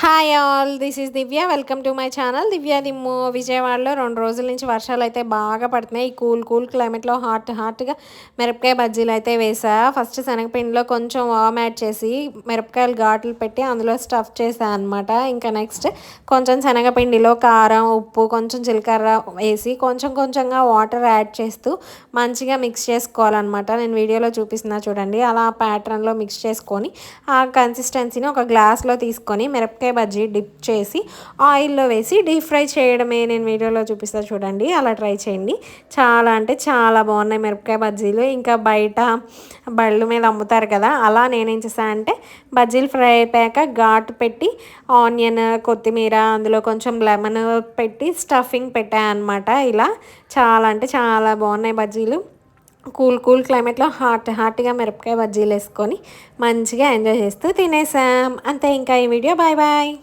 Hi all this is Divya welcome to my channel Divya దిమ్ము విజయవాడలో రెండు రోజుల నుంచి వర్షాలు అయితే బాగా పడుతున్నాయి. ఈ కూల్ కూల్ క్లైమేట్లో హాట్ హాట్గా మిరపకాయ బజ్జీలు అయితే వేసా. ఫస్ట్ శనగపిండిలో కొంచెం వామ్ యాడ్ చేసి మిరపకాయలు ఘాట్లు పెట్టి అందులో స్టఫ్ చేసా అనమాట ఇంకా నెక్స్ట్ కొంచెం శనగపిండిలో కారం ఉప్పు కొంచెం జీలకర్ర వేసి కొంచెం కొంచెంగా వాటర్ యాడ్ చేస్తూ మంచిగా మిక్స్ చేసుకోవాలన్నమాట. నేను వీడియోలో చూపిస్తున్నా చూడండి. అలా ప్యాటర్న్లో మిక్స్ చేసుకొని ఆ కన్సిస్టెన్సీని ఒక గ్లాస్లో తీసుకొని మిరపకాయ బజ్జీ డిప్ చేసి ఆయిల్లో వేసి డీప్ ఫ్రై చేయడమే నేను వీడియోలో చూపిస్తా చూడండి. అలా ట్రై చేయండి. చాలా అంటే చాలా బాగున్నాయి మిరపకాయ బజ్జీలు. ఇంకా బయట బళ్ళు మీద అమ్ముతారు కదా అలా నేనేం చేశాను అంటే బజ్జీలు ఫ్రై అయిపోయాక ఘాటు పెట్టి ఆనియన్ కొత్తిమీర అందులో కొంచెం లెమన్ పెట్టి స్టఫింగ్ పెట్టాను అనమాట ఇలా చాలా అంటే చాలా బాగున్నాయి బజ్జీలు. కూల్ కూల్ క్లైమేట్లో హాట్ హాట్గా మిరపకాయ బజ్జీలు వేసుకొని మంచిగా ఎంజాయ్ చేస్తూ తినేసాం. అంతే ఇంకా ఈ వీడియో. Bye bye.